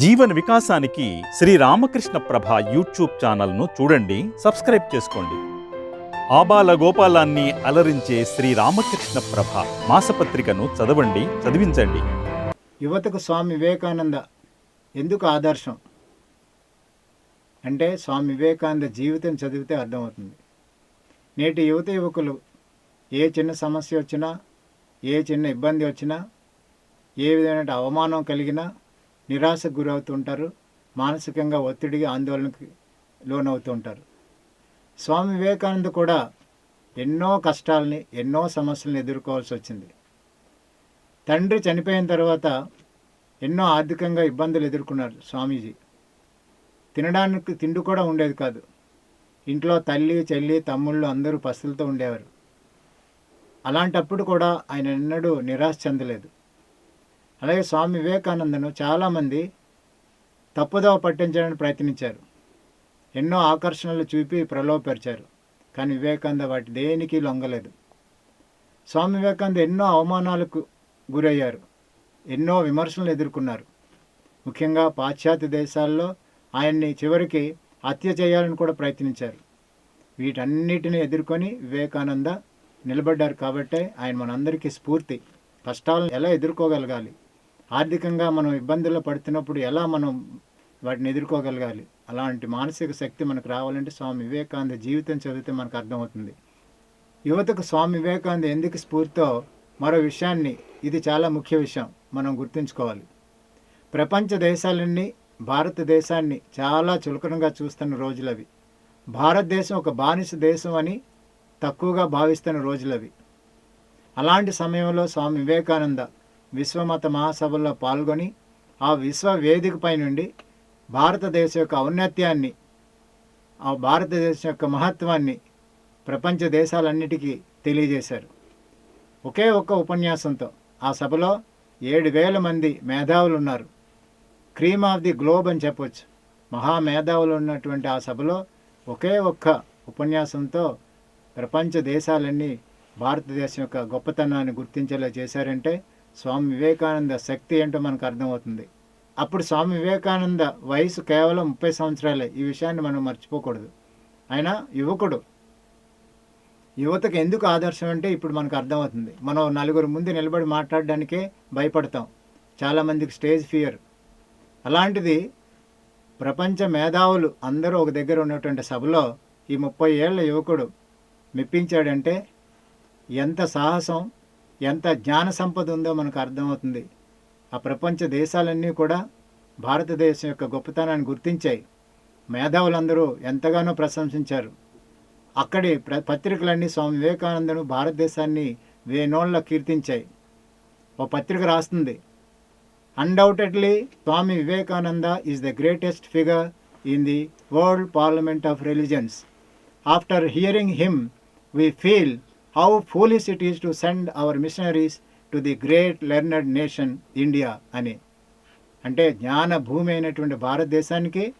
జీవన వికాసానికి శ్రీ రామకృష్ణ ప్రభ యూట్యూబ్ ఛానల్ను చూడండి సబ్స్క్రైబ్ చేసుకోండి. ఆబాల గోపాలాన్ని అలరించే శ్రీ రామకృష్ణ ప్రభ మాసపత్రికను చదవండి చదివించండి. యువతకు స్వామి వివేకానంద ఎందుకు ఆదర్శం? అంటే స్వామి వివేకానంద జీవితం చదివితే అర్థమవుతుంది. నేటి యువత యువకులు ఏ చిన్న సమస్య వచ్చినా ఏ చిన్న ఇబ్బంది వచ్చినా ఏ విధమైన అవమానం కలిగినా నిరాశకు గురవుతుంటారు మానసికంగా ఒత్తిడికి ఆందోళనకి లోనవుతూ ఉంటారు. స్వామి వివేకానంద కూడా ఎన్నో కష్టాలని ఎన్నో సమస్యలను ఎదుర్కోవాల్సి వచ్చింది. తండ్రి చనిపోయిన తర్వాత ఎన్నో ఆర్థికంగా ఇబ్బందులు ఎదుర్కొన్నారు స్వామీజీ. తినడానికి తిండి కూడా ఉండేది కాదు. ఇంట్లో తల్లి చెల్లి తమ్ముళ్ళు అందరూ పస్తులతో ఉండేవారు. అలాంటప్పుడు కూడా ఆయన ఎన్నడూ నిరాశ చెందలేదు. అలాగే స్వామి వివేకానందను చాలామంది తప్పుదోవ పట్టించడానికి ప్రయత్నించారు. ఎన్నో ఆకర్షణలు చూపి ప్రలోభపరిచారు. కానీ వివేకానంద వాటి దేనికి లొంగలేదు. స్వామి వివేకానంద ఎన్నో అవమానాలకు గురయ్యారు. ఎన్నో విమర్శలు ఎదుర్కొన్నారు. ముఖ్యంగా పాశ్చాత్య దేశాల్లో ఆయన్ని చివరికి హత్య చేయాలని కూడా ప్రయత్నించారు. వీటన్నిటిని ఎదుర్కొని వివేకానంద నిలబడ్డారు కాబట్టే ఆయన మనందరికీ స్ఫూర్తి. కష్టాలను ఎలా ఎదుర్కోగలగాలి? ఆర్థికంగా మనం ఇబ్బందుల్లో పడుతున్నప్పుడు ఎలా మనం వాటిని ఎదుర్కోగలగాలి? అలాంటి మానసిక శక్తి మనకు రావాలంటే స్వామి వివేకానంద జీవితం చదివితే మనకు అర్థమవుతుంది. యువతకు స్వామి వివేకానంద ఎందుకు స్ఫూర్తితో మరో విషయాన్ని ఇది చాలా ముఖ్య విషయం మనం గుర్తుంచుకోవాలి. ప్రపంచ దేశాలన్నీ భారతదేశాన్ని చాలా చులకనంగా చూస్తున్న రోజులవి. భారతదేశం ఒక బానిస దేశం అని తక్కువగా భావిస్తున్న రోజులవి. అలాంటి సమయంలో స్వామి వివేకానంద విశ్వమత మహాసభల్లో పాల్గొని ఆ విశ్వ వేదికపై నుండి భారతదేశం యొక్క ఔన్నత్యాన్ని ఆ భారతదేశం యొక్క మహత్వాన్ని ప్రపంచ దేశాలన్నిటికీ తెలియజేశారు. ఒకే ఒక్క ఉపన్యాసంతో ఆ సభలో ఏడు వేల మంది మేధావులు ఉన్నారు. క్రీమ్ ఆఫ్ ది గ్లోబ్ అని చెప్పొచ్చు. మహా మేధావులు ఉన్నటువంటి ఆ సభలో ఒకే ఒక్క ఉపన్యాసంతో ప్రపంచ దేశాలన్నీ భారతదేశం యొక్క గొప్పతనాన్ని గుర్తించేలా చేశారంటే స్వామి వివేకానంద శక్తి ఏంటో మనకు అర్థమవుతుంది. అప్పుడు స్వామి వివేకానంద వయసు కేవలం ముప్పై సంవత్సరాలే. ఈ విషయాన్ని మనం మర్చిపోకూడదు. ఆయన యువకుడు యువతకు ఎందుకు ఆదర్శం అంటే ఇప్పుడు మనకు అర్థమవుతుంది. మనం నలుగురు ముందు నిలబడి మాట్లాడడానికే భయపడతాం. చాలామందికి స్టేజ్ ఫియర్. అలాంటిది ప్రపంచ మేధావులు అందరూ ఒక దగ్గర ఉన్నటువంటి సభలో ఈ ముప్పై ఏళ్ళ యువకుడు మెప్పించాడంటే ఎంత సాహసం ఎంత జ్ఞాన సంపద ఉందో మనకు అర్థమవుతుంది. ఆ ప్రపంచ దేశాలన్నీ కూడా భారతదేశం యొక్క గొప్పతనాన్ని గుర్తించాయి. మేధావులందరూ ఎంతగానో ప్రశంసించారు. అక్కడి ప్ర పత్రికలన్నీ స్వామి వివేకానందను భారతదేశాన్ని వేనోళ్ళ కీర్తించాయి. ఓ పత్రిక రాస్తుంది. Undoubtedly Swami Vivekananda is the greatest figure in the world parliament of religions after hearing him we feel how foolish it is to send our missionaries to the great learned nation India అని. అంటే జ్ఞాన భూమి అయినటువంటి భారతదేశానికి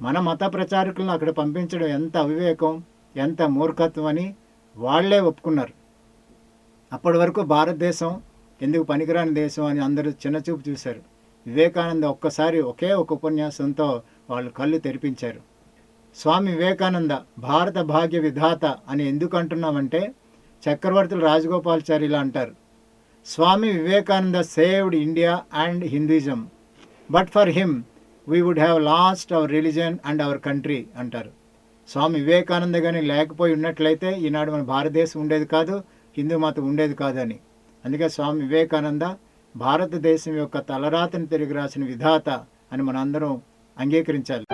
మన మత ప్రచారకులను అక్కడ పంపించడం ఎంత అవివేకం ఎంత మూర్ఖత్వం అని వాళ్ళే ఒప్పుకున్నారు. అప్పటి వరకు భారతదేశం ఎందుకు పనికిరాని దేశం అని అందరూ చిన్నచూపు చూశారు. వివేకానంద ఒక్కసారి ఒకే ఒక ఉపన్యాసంతో వాళ్ళు కళ్ళు తెరిపించారు. స్వామి వివేకానంద భారత భాగ్య విధాత అని ఎందుకు అంటున్నామంటే చక్రవర్తులు రాజగోపాల్చారి ఇలా అంటారు. Swami Vivekananda saved India and Hinduism. But for him we would have lost our religion and our country అంటారు. స్వామి వివేకానంద కానీ లేకపోయి ఉన్నట్లయితే ఈనాడు మన భారతదేశం ఉండేది కాదు హిందూ మతం ఉండేది కాదని అందుకే స్వామి వివేకానంద భారతదేశం యొక్క తలరాతను తిరిగి రాసిన విధాత అని మనందరం అంగీకరించాలి.